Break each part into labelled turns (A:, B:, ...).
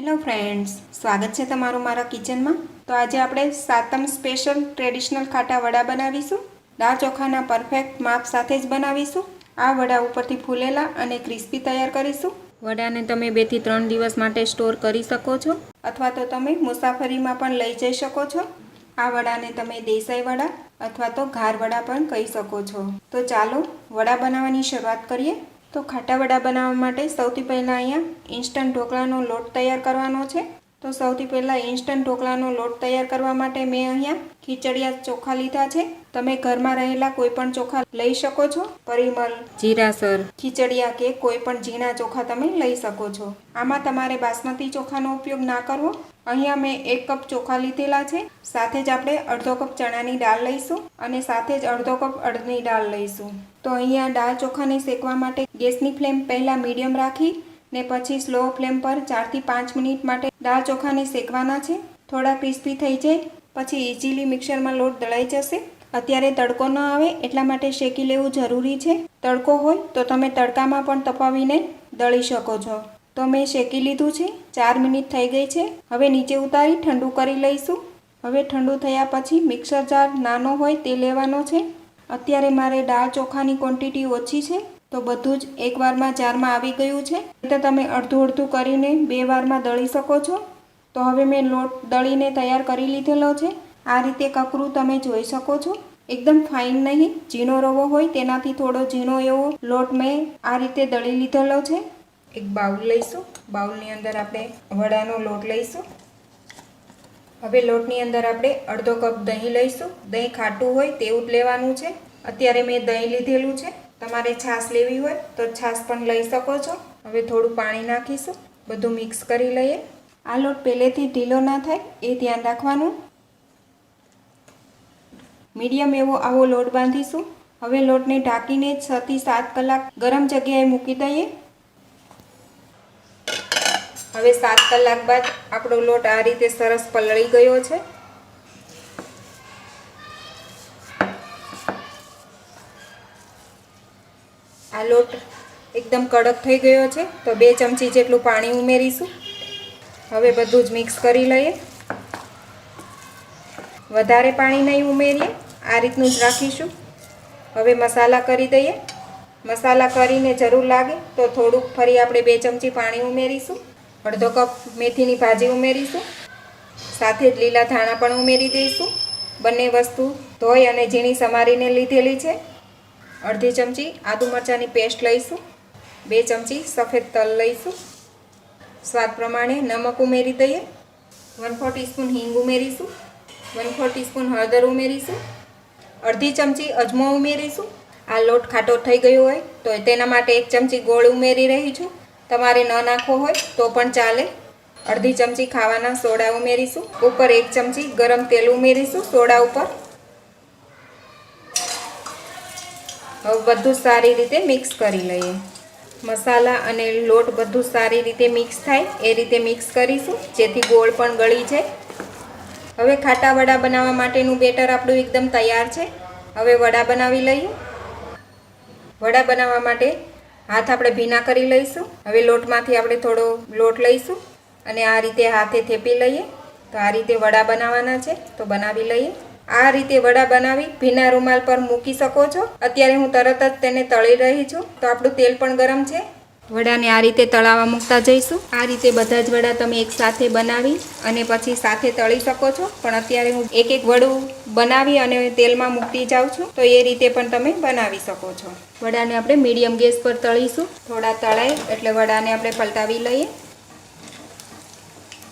A: Hello friends સ્વાગત છે તમારું મારા કિચનમાં તો આજે આપણે સાતમ સ્પેશિયલ ટ્રેડિશનલ ખાટા વડા બનાવીશું. દાળ ચોખાના પરફેક્ટ માપ સાથે જ બનાવીશું. આ વડા ઉપરથી ફૂલેલા અને ક્રિસ્પી તૈયાર કરીશું. વડાને તમે બેથી ત્રણ દિવસ માટે સ્ટોર કરી શકો છો. અથવા તો તમે મુસાફરીમાં પણ લઈ જઈ શકો છો. આ વડાને તમે દેસાઈ વડા અથવા તો ઘાર વડા પણ કહી શકો છો. તો ચાલો વડા બનાવવાની શરૂઆત કરીએ. તો ખાટા વડા બનાવવા માટે સૌથી પહેલાં અહીંયા ઇન્સ્ટન્ટ ઢોકળાનો લોટ તૈયાર કરવાનો છે. તો સૌથી પહેલાં ઇન્સ્ટન્ટ ઢોકળાનો લોટ તૈયાર કરવા માટે મેં અહીંયા ખીચડિયા ચોખા લીધા છે. તમે ઘરમાં રહેલા કોઈ પણ ચોખા લઈ શકો છો. પરિમલ જીરાસર ખીચડિયા કે કોઈ પણ ઝીણા ચોખા તમે લઈ શકો છો. આમાં તમારે બાસમતી ચોખાનો ઉપયોગ ના કરવો. અહીંયા મેં એક કપ ચોખા લીધેલા છે. સાથે જ આપણે અડધો કપ ચણાની દાળ લઈશું અને સાથે જ અડધો કપ અડદની દાળ લઈશું. તો અહીંયા દાળ ચોખાને શેકવા માટે ગેસની ફ્લેમ પહેલાં મીડિયમ રાખી ને પછી સ્લો ફ્લેમ પર ચારથી પાંચ મિનિટ માટે દાળ ચોખાને શેકવાના છે. થોડા ક્રિસ્પી થઈ જાય, પછી ઇઝીલી મિક્સરમાં લોટ દળાઈ જશે. અત્યારે તડકો ન આવે એટલા માટે શેકી લેવું જરૂરી છે. તડકો હોય તો તમે તડકામાં પણ તપાવીને દળી શકો છો. તો મેં શેકી લીધું છે, ચાર મિનિટ થઈ ગઈ છે. હવે નીચે ઉતારી ઠંડુ કરી લઈશું. હવે ઠંડુ થયા પછી મિક્સર જાર નાનો હોય તે લેવાનો છે. અત્યારે મારે દાળ ચોખાની ક્વોન્ટિટી ઓછી છે, તો બધું જ એક વારમાં જારમાં આવી ગયું છે. તો તમે અડધું અડધું કરીને બે વારમાં દળી શકો છો. તો હવે મેં લોટ દળીને તૈયાર કરી લીધેલો છે. આ રીતે કકરું તમે જોઈ શકો છો. એકદમ ફાઇન નહીં, ઝીણો રવો હોય તેનાથી થોડો ઝીણો એવો લોટ મેં આ રીતે દળી લીધેલો છે. એક બાઉલ લઈશું. બાઉલની અંદર આપણે વડાનો લોટ લઈશું. હવે લોટની અંદર આપણે અડધો કપ દહીં લઈશું. દહીં ખાટું હોય તેવું જ લેવાનું છે. અત્યારે મેં દહીં લીધેલું છે. તમારે છાશ લેવી હોય તો છાશ પણ લઈ શકો છો. હવે થોડું પાણી નાખીશું. બધું મિક્સ કરી લઈએ. આ લોટ પહેલેથી ઢીલો ના થાય, એ ધ્યાન રાખવાનું. મીડિયમ એવો આવો લોટ બાંધીશું. હવે લોટને ઢાંકીને છથી સાત કલાક ગરમ જગ્યાએ મૂકી દઈએ. હવે સાત કલાક બાદ આપણો લોટ આ રીતે સરસ પલળી ગયો છે. આ લોટ એકદમ કડક થઈ ગયો છે, તો બે ચમચી જેટલું પાણી ઉમેરીશું. હવે બધું જ મિક્સ કરી લઈએ. વધારે પાણી નહીં ઉમેરીએ, આ રીતનું જ રાખીશું. હવે મસાલા કરી દઈએ. મસાલા કરીને જરૂર લાગે તો થોડુંક ફરી આપણે બે ચમચી પાણી ઉમેરીશું. અડધો કપ મેથીની ભાજી ઉમેરીશું. સાથે જ લીલા ધાણા પણ ઉમેરી દઈશું. બંને વસ્તુ ધોઈ અને ઝીણી સમારીને લીધેલી છે. અડધી ચમચી આદુ મરચાંની પેસ્ટ લઈશું. બે ચમચી સફેદ તલ લઈશું. સ્વાદ પ્રમાણે નમક ઉમેરી દઈએ. વન ફોર ટીસ્પૂન હિંગ ઉમેરીશું. વન ફોર ટીસ્પૂન હળદર ઉમેરીશું. અડધી ચમચી અજમો ઉમેરીશું. આ લોટ ખાટો થઈ ગયો હોય તો તેના માટે એક ચમચી ગોળ ઉમેરી રહી છું. તમારે ન નાખવો હોય તો પણ ચાલે. અડધી ચમચી ખાવાના સોડા ઉમેરીશું. ઉપર એક ચમચી ગરમ તેલ ઉમેરીશું સોડા ઉપર. હવે બધું સારી રીતે મિક્સ કરી લઈએ. મસાલા અને લોટ બધું સારી રીતે મિક્સ થાય. એ રીતે મિક્સ કરીશું. જેથી ગોળ પણ ગળી જાય. હવે ખાટા વડા બનાવવા માટેનું બેટર આપણું એકદમ તૈયાર છે. હવે વડા બનાવી લઈએ. વડા બનાવવા માટે હાથ આપણે ભીના કરી લઈશું. હવે લોટમાંથી આપણે થોડો લોટ લઈશું અને આ રીતે હાથે થેપી લઈએ. તો આ રીતે વડા બનાવવાના છે, તો બનાવી લઈએ. આ રીતે વડા બનાવી ભીના રૂમાલ પર મૂકી શકો છો. અત્યારે હું તરત જ તેને તળી રહી છું. તો આપણું તેલ પણ ગરમ છે. વડાને આ રીતે તળાવવા મૂકતા જઈશું. આ રીતે બધા જ વડા તમે એક સાથે બનાવી અને પછી સાથે તળી શકો છો. પણ અત્યારે હું એક એક વડું બનાવી અને તેલમાં મૂકતી જાઉં છું. તો એ રીતે પણ તમે બનાવી શકો છો. વડાને આપણે મીડિયમ ગેસ પર તળીશું. થોડા તળાય એટલે વડાને આપણે પલટાવી લઈએ.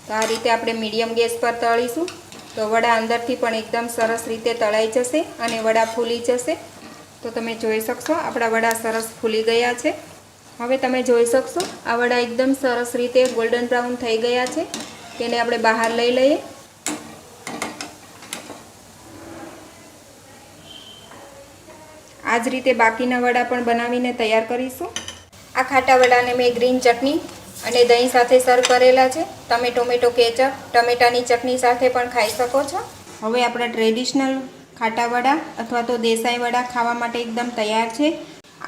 A: તો આ રીતે આપણે મીડિયમ ગેસ પર તળીશું. તો વડા અંદરથી પણ એકદમ સરસ રીતે તળાઈ જશે અને વડા ફૂલી જશે. તો તમે જોઈ શકશો આપણા વડા સરસ ફૂલી ગયા છે. હવે તમે જોઈ શકશો, આ વડા એકદમ સરસ રીતે ગોલ્ડન બ્રાઉન થઈ ગયા છે. તેને આપણે બહાર લઈ લઈએ. આ જ રીતે બાકીના વડા પણ બનાવીને તૈયાર કરીશું. આ ખાટા વડાને મેં ગ્રીન ચટણી અને દહીં સાથે સર્વ કરેલા છે. તમે ટોમેટો કેચઅપ, ટમેટાની ચટણી સાથે પણ ખાઈ શકો છો. હવે આપણા ટ્રેડિશનલ ખાટા વડા અથવા તો દેસાઈ વડા ખાવા માટે એકદમ તૈયાર છે.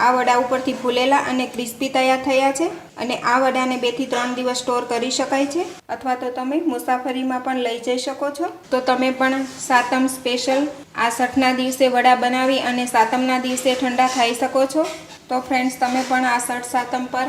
A: આ વડા ઉપરથી ફૂલેલા અને ક્રિસ્પી તૈયાર થયા છે અને આ વડાને બેથી ત્રણ દિવસ સ્ટોર કરી શકાય છે. અથવા તો તમે મુસાફરીમાં પણ લઈ જઈ શકો છો. તો તમે પણ સાતમ સ્પેશિયલ આ છઠના દિવસે વડા બનાવી અને સાતમના દિવસે ઠંડા ખાઈ શકો છો. તો ફ્રેન્ડ્સ, તમે પણ આ છઠ સાતમ પર